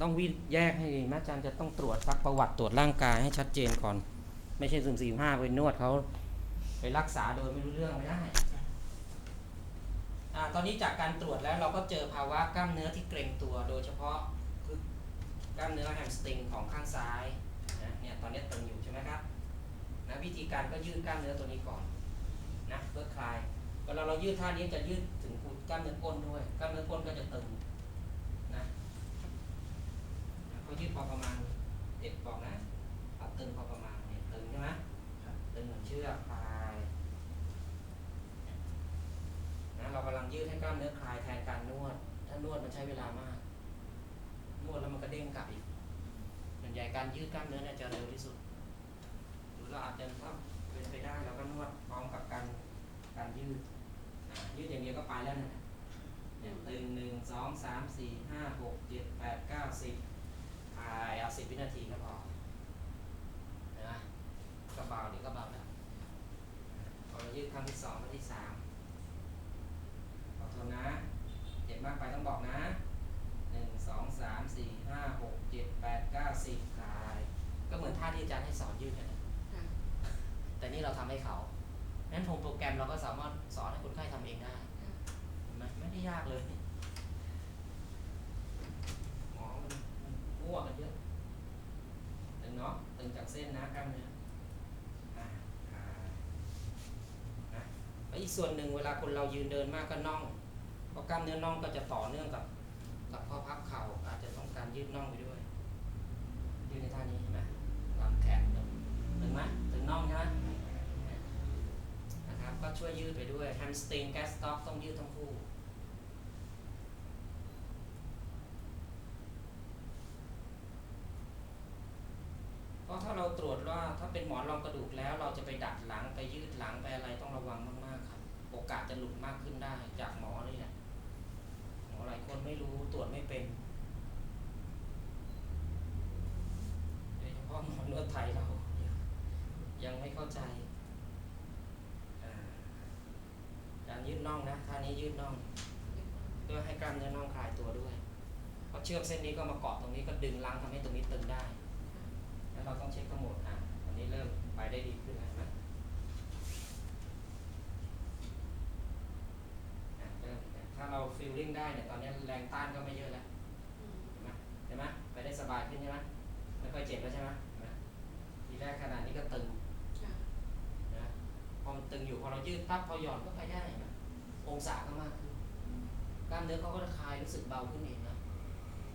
ต้องวิแยกให้ดีนะอาจารย์จะต้องตรวจซักประวัติตรวจร่างกายให้ชัดเจนก่อน ไม่ใช่สุ่มสี่ห้าไปนวดเขาไปรักษาโดยไม่รู้เรื่องไม่ได้อตอนนี้จากการตรวจแล้วเราก็เจอภาวะกล้ามเนื้อที่เกร็งตัว โดยเฉพาะคือกล้ามเนื้อแฮมสตริงของข้างซ้ายนะเนี่ยตอนนี้ตึงอยู่ใช่ไหมครับนะวิธีการก็ยืดกล้ามเนื้อตัวนี้ก่อนนะเพื่อคลายเวลาเรายืดท่านี้จะยืดถึงกล้ามเนื้อก้นด้วยกล้ามเนื้อก้นก็จะตึงนะ เขายืดพอประมาณเด็กบอกนะปรับตึงพอประมาณเนี่ยตึงใช่ไหมตึงเหมือนเชือกคลายนะเรากำลังยืดให้กล้ามเนื้อคลายแทนการนวด ถ้านวดมันใช้เวลามาก นวดแล้วมันก็เด้งกลับอีกส่วนใหญ่การยืดกล้ามเนื้อเนี่ยจะเร็วที่สุด หรือเราอาจจะถ้าเป็นไปได้เราก็นวดพร้อมกับการการยืดอะยืดอย่างเดียวก็ไปแล้วนะเนี่ยตึงหนึ่งสองสามสี่ห้าหกเจ็ดแปดเก้าสิบถ่ายเอาสิบวินาทีก็พอนะก็เบาเดี๋ยวก็เบาแล้วพอเรายืดครั้งที่สองครั้งที่สามขอโทษนะเจ็บมากไปต้องบอกนะหนึ่งสองสามสี่ห้าหกเจ็ดแปดเก้าสิบถ่าย ก็เหมือนท่าที่อาจารย์ให้สอนยืดนั่นแหละค่ะแต่นี่เราทำให้เขานั้นโปรแกรมเราก็สามารถสอนให้คนไข้ทำเองได้เห็นไหมไม่ได้ยากเลยหมอมันมันมั่วกันเยอะตึง เนาะตึงจากเส้นนะกล้ามเนื้อนะแล้วอีกส่วนหนึ่งเวลาคนเรายืนเดินมากก็น่องเพราะกล้ามเนื้อน่องก็จะต่อเนื่องกับกับข้อพับเข่าอาจจะต้องการยืดน่องไปด้วยยืดในท่านี้เห็นไหมลำแขนตึงไหมตึงน่องใช่ไหมนะครับก็ช่วยยืดไปด้วยแฮมสตริงแกสต็อกต้องยืดทั้งคู่ เพราะถ้าเราตรวจว่าถ้าเป็นหมอนรองกระดูกแล้ว เราจะไปดัดหลังไปยืดหลังไปอะไรต้องระวังมากๆครับ โอกาสจะหลุดมากขึ้นได้จากหมอนี่แหละหมอหลายคนไม่รู้ ตรวจไม่เป็นโดยเฉพาะหมอนวดไทยเรายังไม่เข้าใจการยืดน่องนะท่านี้ยืดน่องเพื่อให้กล้ามเนื้อน่องคลายตัวด้วยเพราะเชือกเส้นนี้ก็มาเกาะตรงนี้ก็ดึงลังทำให้ตรงนี้ตึงได้ แล้วเราต้องเช็คขมวดอะอันนี้เริ่มไปได้ดีขึ้นแล้วนไหมอะเริ่มถ้าเรา ฟิลลิ่งได้เนี่ยตอนนี้แรงต้านก็ไม่เยอะแล้วเห็นไหมเห็นไหมไปได้สบายขึ้นใช่ไหมไม่ค่อยเจ็บแล้วใช่ไหมเห็นไหมทีแรกขนาดนี้ก็ตึงค่ะนะพอมันตึงอยู่พอเรายืดปั๊บพอหย่อนก็ไปได้เห็นไหมองศาก็มากขึ้นกล้ามเนื้อเขาก็จะคลายรู้สึกเบาขึ้นเองนะ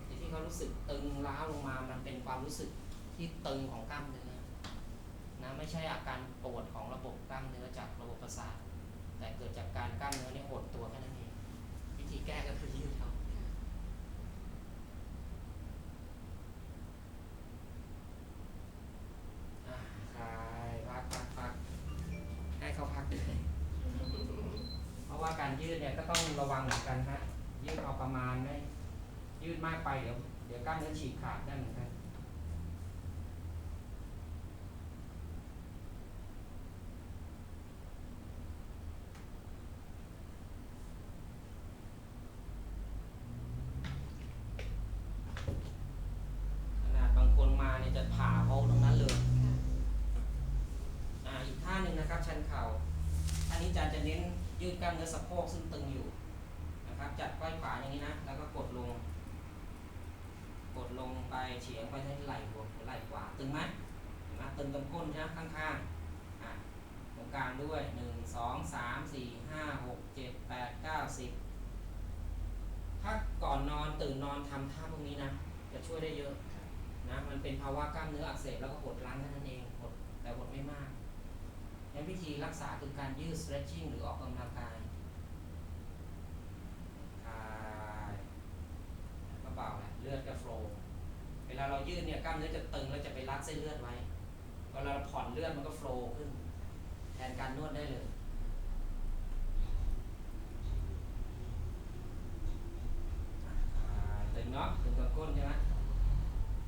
ที่ที่เขารู้สึกตึงล้าวลงมามันเป็นความรู้สึกที่ตึงของกล้ามเนื้อนะไม่ใช่อาการปวดของระบบกล้ามเนื้อจากระบบประสาทแต่เกิดจากการกล้ามเนื้อเนี่ยหดตัวแค่นั้นเองวิ ธีแก้ก็คือยืดเขาคลายพักพักพักให้เขาพัก เพราะว่าการยืดเนี่ยก็ต้องระวังเหมือนกันฮะยืดเอาประมาณไม่ยืดมากไปเดี๋ยวเดี๋ยวกล้ามเนื้อฉีกขาดได้เหมือนกันขนาดบางคนมาเนี่ยจะผ่าเขาตรงนั้นเลย อ่าอีกท่าหนึ่งนะครับชันเข่าท่านี้อาจารย์จะเน้น ยืดกล้ามเนื้อสะโพกซึ่งตึงอยู่นะครับ จัดก้อยขวาอย่างนี้นะ แล้วก็กดลง กดลงไปเฉียงไปที่ไหล่หัวไหล่ขวาตึงไหมเห็นไหมตึงตรงก้นใช่ไหมข้างๆอะตรงกลางด้วยหนึ่งสองสามสี่ห้าหกเจ็ดแปดเก้าสิบถ้าก่อนนอนตื่นนอนทำท่าพวกนี้นะ จะช่วยได้เยอะนะมันเป็นภาวะกล้ามเนื้ออักเสบแล้วก็หดรั้งแค่นั้นเองหดแต่หดไม่มาก วิธีรักษาคือการยืด stretching หรือออกกำลังกายคลายก็เบาแหละเลือดก็โฟลว์เวลาเรายืดเนี่ยกล้ามเนื้อจะตึงแล้วจะไปรัดเส้นเลือดไว้เวลาเราผ่อนเลือดมันก็โฟลว์ขึ้น แทนการนวดได้เลยตึงเนาะตึงกับก้นใช่ไหม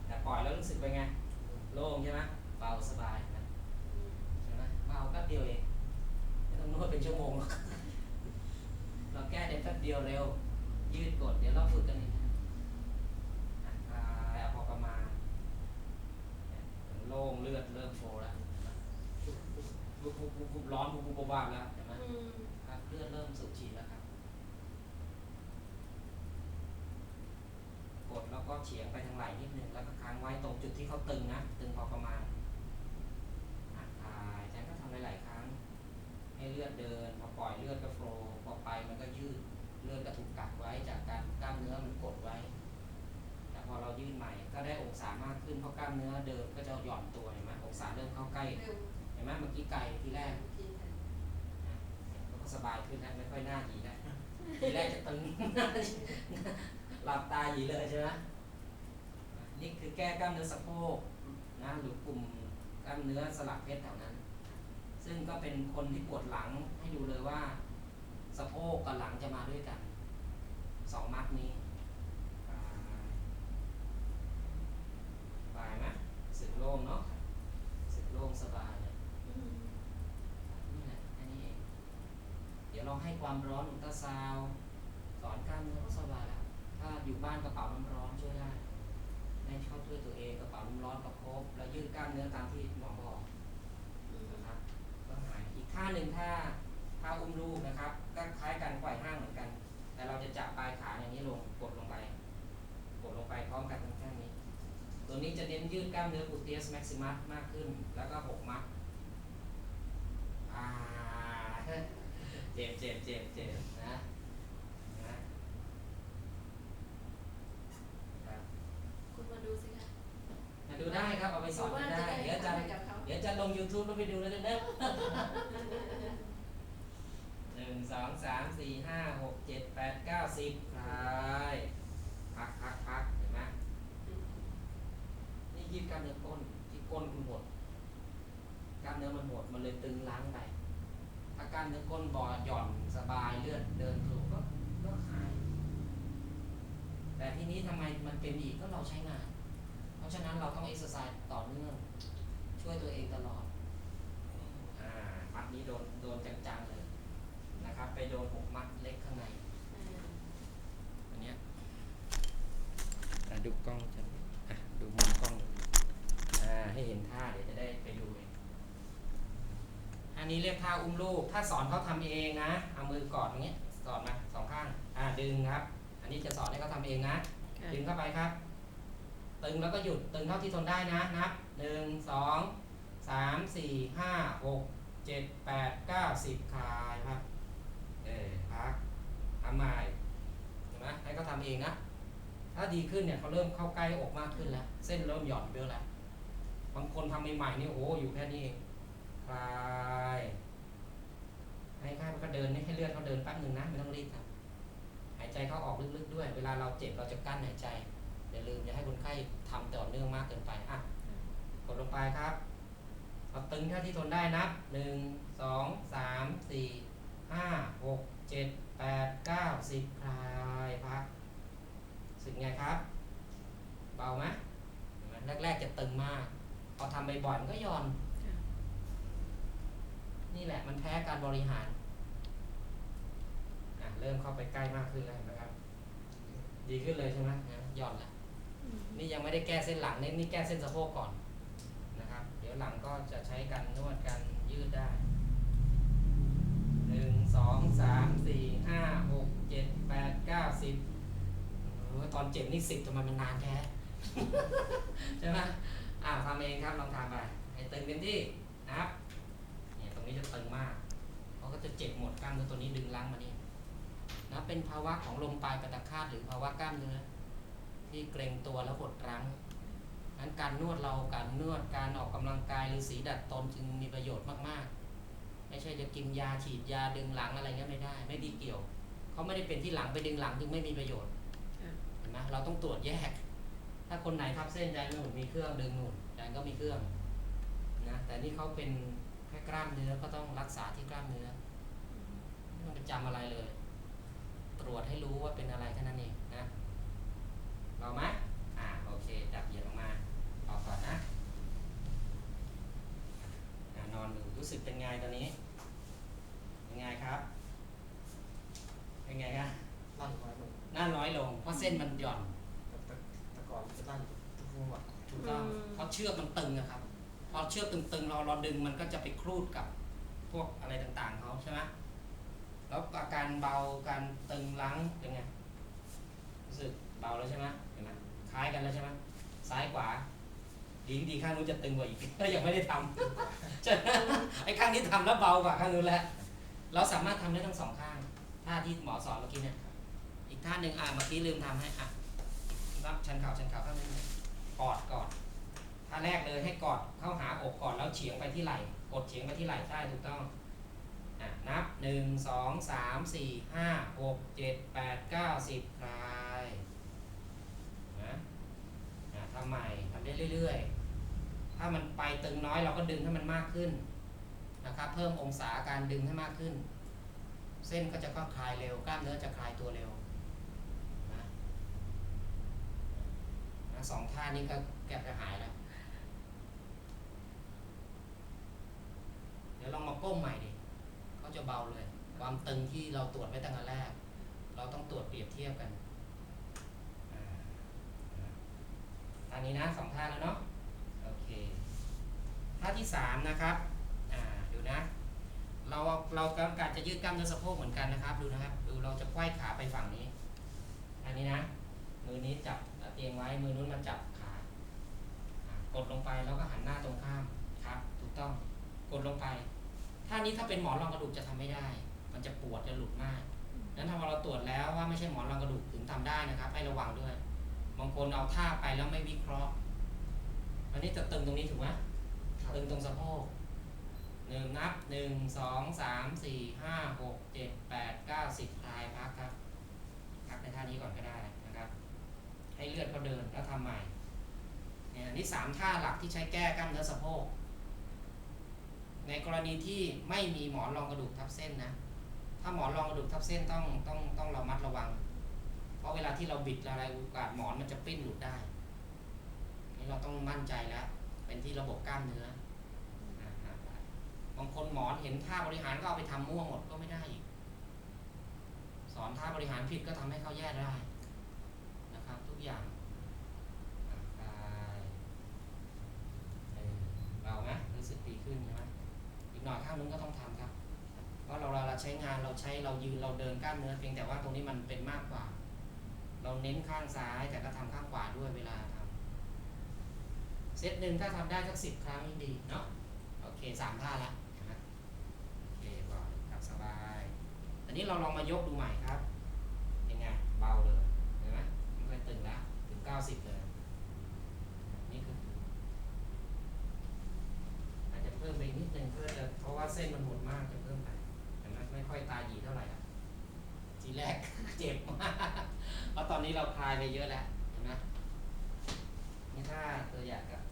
แต่ปล่อยแล้วรู้สึกเป็นไง โล่งใช่ไหมเบาสบาย เอาแป๊บเดียวเองไม่ต้องนวดเป็นชั่วโมง เราแก้ได้แป๊บเดียวเร็ว ยืดกด เดี๋ยวเราฝึกกันอีกพอประมาณโล่งเลือดเริ่มโฟแล้วปุ๊บปุ๊ร้อนปุ๊บปุ๊บบ้าแล้วเห็นไหมคเลือดเริ่มสูบฉีดแล้วครับ กดแล้วก็เฉียงไปทางไหลนิดนึงแล้วก็ค้างไว้ตรงจุดที่เขาตึงนะ ตึงพอประมาณ เดิน พอปล่อยเลือดก็โฟล์พอไปมันก็ยืดเลือดก็ถูกกักไว้จากการกล้ามเนื้อมันกดไว้แต่พอเรายืดใหม่ก็ได้องศามากขึ้นเพราะกล้ามเนื้อเดิมก็จะหย่อนตัวเห็นไหมองศาเริ่มเข้าใกล้เห็นไหมเมื่อกี้ไกลที่แรกก็สบายขึ้นแล้วไม่ค่อยหน้าหยีแล้วทีแรกจะตึงหลับตาหยีเลยใช่ไหมนี่คือแก้กล้ามเนื้อสะโพกนะหรือกลุ่มกล้ามเนื้อสลักเพชรแถวนั้น ซึ่งก็เป็นคนที่ปวดหลังให้ดูเลยว่า สะโพกกับหลังจะมาด้วยกันสองมัดนี้สบายไหมสึกโล่งเนาะสึกโล่งสบายเลยอืมนี่แหละแค่นี้เองเดี๋ยวเราให้ความร้อนอุลตราซาวสอนกล้ามเนื้อก็สบายแล้วถ้าอยู่บ้านกระเป๋าน้ำร้อนช่วยได้ให้เข้าช่วยตัวเองกระเป๋าน้ำร้อนประคบแล้วยืดกล้ามเนื้อตามที่หมอบอก อืม นะครับ ก็หาย อีก ท่าหนึ่งท่าท่าอุ้มลูกนะครับ ก็คล้ายกันปล่อยห้างเหมือนกัน แต่เราจะจับปลายขาอย่างนี้ลงกดลงไป กดลงไปพร้อมกันทั้งแค่นี้ ตัวนี้จะเน้นยืดกล้ามเนื้อบุติเอสมักซิมัสมากขึ้น แล้วก็หกมัดอ่าเจ็บเจ็บเจ็บเจ็บนะนะครับ คุณมาดูสิคะ มาดูได้ครับ เอาไปสอนกันได้ เดี๋ยวจะ ทำให้กับเขา เดี๋ยวจะ ลง YouTube แล้วไปดูแล้วเด้อหนึ่งสองสามสี่ห้าหกเจ็ดแปดเก้าสิบคลายพักพักพักเห็นไหมนี่ยืดกล้ามเนื้อก้นที่ก้นคุณหมดกล้ามเนื้อมันหมดมันเลยตึงล้างไปถ้ากล้ามเนื้อก้นบอหย่อนสบายเลือดเดินถูกก็ก็หาย แต่ทีนี้ทำไมมันเป็นอีกก็เราใช้งาน เพราะฉะนั้นเราต้องเอ็กซ์ไซส์ต่อเนื่อง ช่วยตัวเองตลอดอ่ามัดนี้โดนโดนจังๆเลยนะครับ ไปโดนหกมัดเล็กข้างในอ่าอันเนี้ยอะดูกล้องจะอะดูมุมกล้องอ่าให้เห็นท่าเดี๋ยวจะได้ไปดูเองอันนี้เรียกท่าอุ้มลูก ถ้าสอนเขาทำเองนะ เอามือกอดอย่างเงี้ยสอนมาสองข้าง อ่าดึงครับ อันนี้จะสอนให้เขาทำเองนะค่ะดึงเข้าไปครับ ตึงแล้วก็หยุดตึงเท่าที่ทนได้นะ นับหนึ่งสองสามสี่ห้าหกเจ็ดแปดเก้าสิบคลายครับเออพักทำใหม่เห็นไหมให้เขาทำเองนะ ถ้าดีขึ้นเนี่ยเขาเริ่มเข้าใกล้อกมากขึ้นแล้ว เส้นเริ่มหย่อนเยอะแล้ว บางคนทำใหม่ๆนี่โอ้โหอยู่แค่นี้เองคลายให้ข้ามันก็เดินให้เลือดเขาเดินแป๊บหนึ่งนะไม่ต้องรีบครับ หายใจเข้าออกลึกๆด้วย เวลาเราเจ็บเราจะกั้นหายใจ อย่าลืมอย่าให้คนไข้ทำต่อเนื่องมากเกินไปอะกดลงไปครับเอาตึงเท่าที่ทนได้นับหนึ่งสองสามสี่ห้าหกเจ็ดแปดเก้าสิบคลายพักสึกไงครับ เบาไหมแรกๆจะตึงมาก พอทำบ่อยๆมันก็ย่อน นี่แหละมันแพ้การบริหารอะเริ่มเข้าไปใกล้มากขึ้นแล้วนะครับ ดีขึ้นเลยใช่ไหมนะย่อนละอืม นี่ยังไม่ได้แก้เส้นหลังนี่นี่แก้เส้นสะโพกก่อนนะครับ เดี๋ยวหลังก็จะใช้การนวดการยืดได้หนึ่งสองสามสี่ห้าหกเจ็ดแปดเก้าสิบเออตอนเจ็บนี่สิบทำไมมันนานแค่ใช่ไหมอ่าทำเองครับลองทำไปให้ตึงเต็มที่นะครับเนี่ยตรงนี้จะตึงมากเขาก็จะเจ็บหมดกล้ามเนื้อตัวนี้ดึงล้างมานี่นะเป็นภาวะของลมปลายประตาคาตหรือภาวะกล้ามเนื้อ ที่เกรงตัวแล้วหดรั้งนั้นการนวดเราการนวดการออกกำลังกายหรือสีดัดตนจึงมีประโยชน์มากๆ ไม่ใช่จะกินยาฉีดยาดึงหลังอะไรเงี้ยไม่ได้ ไม่ดีเกี่ยวเขาไม่ได้เป็นที่หลังไปดึงหลังจึงไม่มีประโยชน์ค่ะเห็นไหมเราต้องตรวจแยก ถ้าคนไหนทับเส้นใจหนุนมีเครื่องดึงหนุนใจก็มีเครื่องนะแต่นี่เขาเป็นแค่กล้ามเนื้อก็ต้องรักษาที่กล้ามเนื้ออืมไม่ต้องไปจำอะไรเลย ตรวจให้รู้ว่าเป็นอะไรแค่นั้นเองนะ เราไหมอ่าโอเค จับเหยียดออกมาออกก่อนนะอ่านอนดูรู้สึกเป็นไงตอนนี้ เป็นไงครับ เป็นไงครับลั่นน้อยลงหน้าน้อยลง เพราะเส้นมันหย่อนแต่แต่แต่ก่อนจะลั่นทุกจังหวะถูกต้องเพราะเชือกมันตึงอะครับ พอเชือกตึงๆ เราเราดึงมันก็จะไปครูดกับพวกอะไรต่างๆเขาใช่ไหมแล้วอาการเบาการตึงลังเป็นไง รู้สึกเบาแล้วใช่ไหมเห็นไหม คล้ายกันแล้วใช่ไหมซ้ายขวาดีดีข้างนู้นจะตึงกว่าอีกถ้ายังไม่ได้ทำใช่ไอ้ข้างนี้ทำแล้วเบากว่าข้างนู้นแล้วเราสามารถทำได้ทั้งสองข้างท่าที่หมอสอนเมื่อกี้เนี่ยอีกท่าหนึ่งอะเมื่อกี้ลืมทำให้อะรับชันเข่าชันเข่าข้างนี้กอดกอดท่าแรกเลยให้กอดเข้าหาอกกอนแล้วเฉียงไปที่ไหล่กดเฉียงไปที่ไหล่ได้ถูกต้องอะนับหนึ่งสองสามสี่ห้าหกเจ็ดแปดเก้าสิบคลาย ทำใหม่ทำได้เรื่อยๆ ถ้ามันไปตึงน้อยเราก็ดึงให้มันมากขึ้นนะครับ เพิ่มองศาการดึงให้มากขึ้น เส้นก็จะก็คลายเร็ว กล้ามเนื้อจะคลายตัวเร็วนะสองท่านี้ก็แกะจะหายแล้ว เดี๋ยวลองมาก้มใหม่ดิเขาจะเบาเลย ความตึงที่เราตรวจไว้ตั้งแต่แรก เราต้องตรวจเปรียบเทียบกันอ่าอ่าท่า นี้นะสองท่าแล้วเนาะโอเคท่าที่สามนะครับอ่าดูนะ เราเรากำลังจะยืดกล้ามเนื้อสะโพกเหมือนกันนะครับดูนะครับดูเราจะไขว้ขาไปฝั่งนี้ อันนี้นะ มือนี้จับเตียงไว้มือนู้นมาจับขาอ่ากดลงไปแล้วก็หันหน้าตรงข้ามครับ ถูกต้องกดลงไปท่านี้ถ้าเป็นหมอนรองกระดูกจะทำไม่ได้ มันจะปวดจะหลุดมากนั้นถ้าเราตรวจแล้วว่าไม่ใช่หมอนรองกระดูกถึงทำได้นะครับ ให้ระวังด้วย บางคนเอาท่าไปแล้วไม่วิเคราะห์ อันนี้จะตึงตรงนี้ถูกไหมครับตึงตรงสะโพกหนึ่งนับหนึ่งสองสามสี่ห้าหกเจ็ดแปดเก้าสิบคลายพักครับพักในท่านี้ก่อนก็ได้นะครับ ให้เลือดเขาเดินแล้วทำใหม่เนี่ยอันนี่สามท่าหลักที่ใช้แก้กล้ามเนื้อสะโพกในกรณีที่ไม่มีหมอนรองกระดูกทับเส้นนะ ถ้าหมอนรองกระดูกทับเส้นต้องต้องต้องระมัดระวัง เพราะเวลาที่เราบิดอะไรโอกาสหมอนมันจะปิ้นหลุดได้นี่เราต้องมั่นใจแล้ว เป็นที่ระบบกล้ามเนื้อบางคนหมอนเห็นท่าบริหารก็เอาไปทำมั่วหมดก็ไม่ได้อีก สอนท่าบริหารผิดก็ทำให้เขาแย่ได้นะครับ ทุกอย่างเออเบาไหมรู้สึกดีขึ้นใช่ไหมอีกหน่อยข้างนู้นก็ต้องทำครับ เพราะเราเราใช้งานเราใช้เรายืนเราเดินกล้ามเนื้อเพียงแต่ว่าตรงนี้มันเป็นมากกว่า เราเน้นข้างซ้ายแต่ก็ทำข้างขวาด้วยเวลาทำเซตหนึ่งถ้าทำได้สักสิบครั้งยิ่งดีเนาะโอเคสามท่าละนะโอเคก่อนกลับสบายอันนี้เราลองมายกดูใหม่ครับยังไงเบาเลยเห็นไหมไม่ค่อยตึงแล้วถึงเก้าสิบเลยนี่คืออาจจะเพิ่มไปนิดนึงเพื่อจะเพราะว่าเส้นมันหมดมากจะเพิ่มไปเห็นไหมไม่ค่อยตาหยีเท่าไหร่อะทีแรก เจ็บมาก เพราะตอนนี้เราคลายไปเยอะแล้วเห็นไหมนี่ถ้าตัวอยากกับ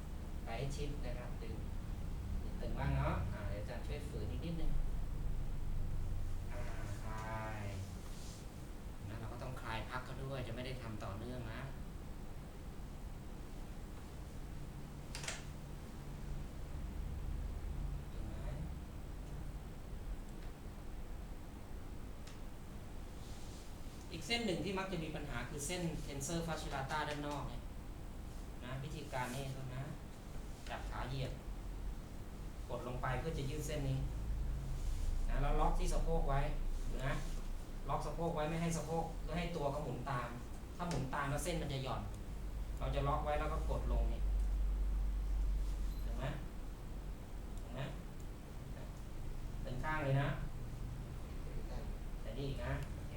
ไปให้ชิดนะครับดึงตึงบ้างเนาะอ่าเดี๋ยวอาจารย์ช่วยฝืนอีกนิดนึงอ่าคลายนะเราก็ต้องคลายพักเขาด้วยจะไม่ได้ทำต่อเนื่องนะ เห็นไหมอี กเส้นหนึ่งที่มักจะมีปัญหาคือเส้นเทนเซอร์ฟาชิลาตาด้านนอกเนี่ยนะวิธีการนี่ก็นะจับขาเหยียด กดลงไปเพื่อจะยืดเส้นนี้นะแล้วล็อกที่สะโพกไว้นะล็อกสะโพกไว้ไม่ให้สะโพกไม่ให้ตัวเขาหมุนตาม ถ้าหมุนตามแล้วเส้นมันจะหย่อน เราจะล็อกไว้แล้วก็กดลงนี่เห็นไหมเห็นไหมตึงข้างเลยนะแต่นี่อีกนะ โอเค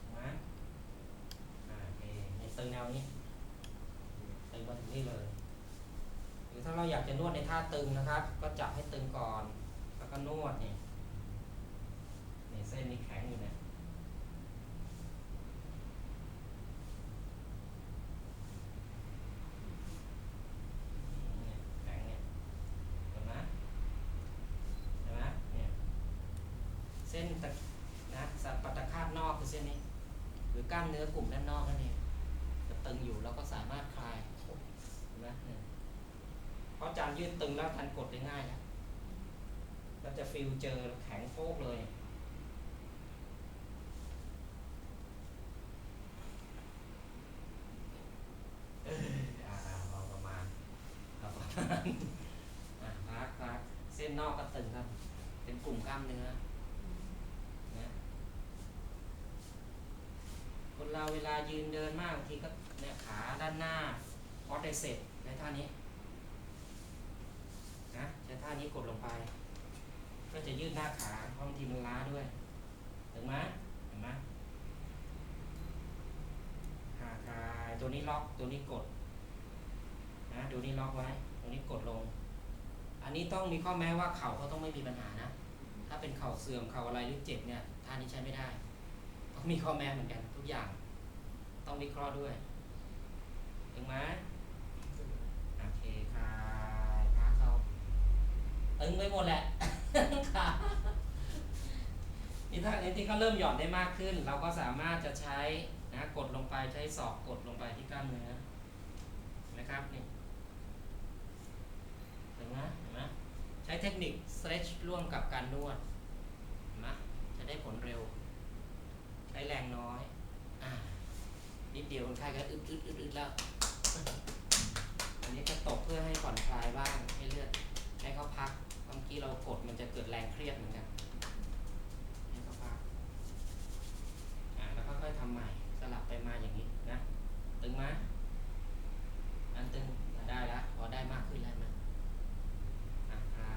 เห็นไหมอ่าโอเคนี่ตึงแนวนี้ ตึงมาถึงนี่เลย หรื อถ้าเราอยากจะนวดในท่าตึงนะครับ ก็จับให้ตึงก่อน แล้วก็นวดนี่นี่เส้นนี้แข็งอยู่เนี่ยนี่แข็งเนี่ยเห็นไหมเห็นไหมเนี่ย เส้นตะนะสัตว์ปัตตะคาบนอกคือเส้นนี้ หรือกล้ามเนื้อกลุ่มด้านนอกนั่นเองจะตึงอยู่เราก็สามารถคลายเห็นไหมเนี่ยเพราะจาน ยืดตึงแล้วทันกดได้ง่ายแล้วเราจะฟิลเจอแข็งโฟกเลย เอออ่าอ่าเอาประมาณเอาประมาณอะพักพักเส้นนอกกับตึงครับ เป็นกลุ่มกล้ามเนื้อนะคนเราเวลายืนเดินมากบางทีก็เนี่ยขาด้านหน้าออสเดเซตในท่านี้นะใช้ท่านี้กดลงไป ก็จะยืดหน้าขาเพราะบางทีมันล้าด้วยถึงไหมเห็นไหมหาคายตัวนี้ล็อกตัวนี้กดนะตัวนี้ล็อกไว้ ตัวนี้กดลง อันนี้ต้องมีข้อแม้ว่าเข่าเขาต้องไม่มีปัญหานะ ถ้าเป็นเข่าเสื่อมเข่าอะไรหรือเจ็บเนี่ยท่านี้ใช้ไม่ได้ ต้องมีข้อแม้เหมือนกันทุกอย่าง ต้องวิเคราะห์ด้วยถึงไหม ตึงไปหมดแหละขานี่ถ้านี้ที่เขาเริ่มหย่อนได้มากขึ้น เราก็สามารถจะใช้นะกดลงไปใช้ศอกกดลงไปที่กล้ามเนื้อนะครับนี่เห็นไหมเห็นไหมใช้เทคนิค stretch ร่วมกับการนวดเห็นไหมจะได้ผลเร็ว ใช้แรงน้อยอ่านิดเดียวคนไข้ก็อึดอึดอึดอึดแล้วอันนี้ก็ตกเพื่อให้ผ่อนคลายบ้างให้เลือดให้เขาพัก บางทีเรากดมันจะเกิดแรงเครียดเหมือนกันให้เขาพักอ่าแล้วค่อยๆทำใหม่สลับไปมาอย่างนี้นะ ตึงไหมอันตึงได้แล้วพอได้มากขึ้นแล้วนะอะคลา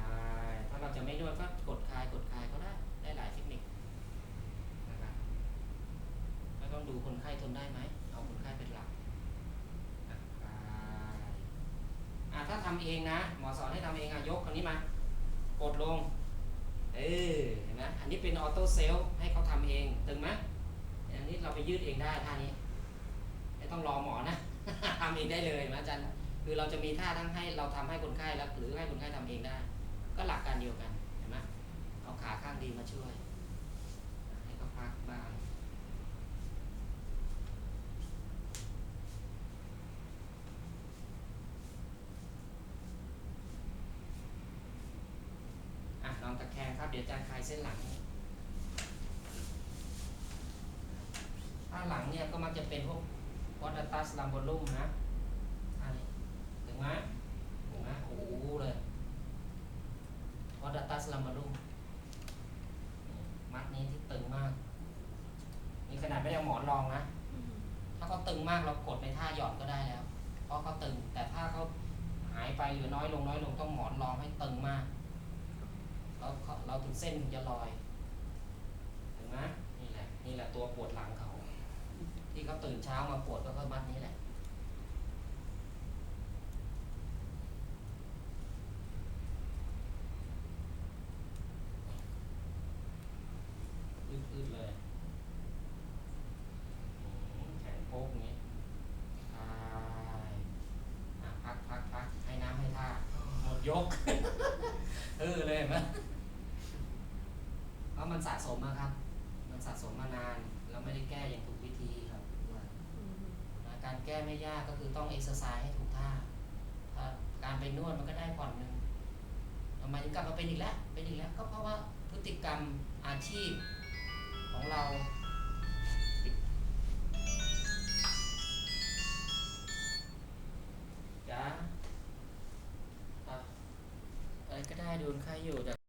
ยถ้าเราจะไม่นวดก็กดคลายกดคลายก็ได้ได้หลายเทคนิคนะครับไม่ต้องดูคนไข้ทนได้ไหมเอาคนไข้เป็นหลักอะคลายอะถ้าทำเองนะหมอสอนให้ทำเองอะยกอันนี้มา กดลง เออเห็นไหมอันนี้เป็นออโต้เซลให้เขาทำเอง ตึงไหมอันนี้เราไปยืดเองได้ท่านี้ ไม่ต้องรอหมอนะทำเองได้เลยนะอาจารย์ คือเราจะมีท่าทั้งให้เราทำให้คนไข้แล้วหรือให้คนไข้ทำเองได้ ก็หลักการเดียวกัน เห็นไหมเอาขาข้างดีมาช่วย ให้เขาพักบ้าง อะล องตะแคงครับ เดี๋ยวอาจารย์คลายเส้นหลังให้ถ้าหลังเนี่ยก็มักจะเป็นพวกวอตตัสลัมโบลุ่มนะอันนี้ถึงไหมถึงไหมโอ้โหเลยวอตตัสลัมโบลุ่มมัดนี้ที่ตึงมากนี่ขนาดไม่ได้เอาหมอนรองนะ ถ้าเขาตึงมากเรากดในท่าหย่อนก็ได้แล้ว เพราะเขาตึง แต่ถ้าเขาหายไปหรือน้อยลงน้อยลงต้องหมอนรองให้ตึงมาก เราเราถึงเส้นถึงจะลอยเห็นไหมนี่แหละนี่แหละตัวปวดหลังเขา ที่เขาตื่นเช้ามาปวดก็เพราะมัดนี้แหละอืดๆเลยแขนโป๊กอย่างนี้คลายอะพักพักพักให้น้ำให้ท่า หมดยก เออเลยเห็นไหมะ สะสมมาครับ มันสะสมมานาน แล้วไม่ได้แก้อย่างถูกวิธีครับว่าการแก้ไม่ยากก็คือต้องเอ็กซ์ไซส์ให้ถูกท่าถ้าการไปนวดมันก็ได้ผ่อนหนึ่งทำไมถึงกลับมาเป็นอีกแล้ว เป็นอีกแล้ว ก็เพราะว่าพฤติกรรมอาชีพของเราจ้าอะอะไรก็ได้ดูนไข้อยู่แต่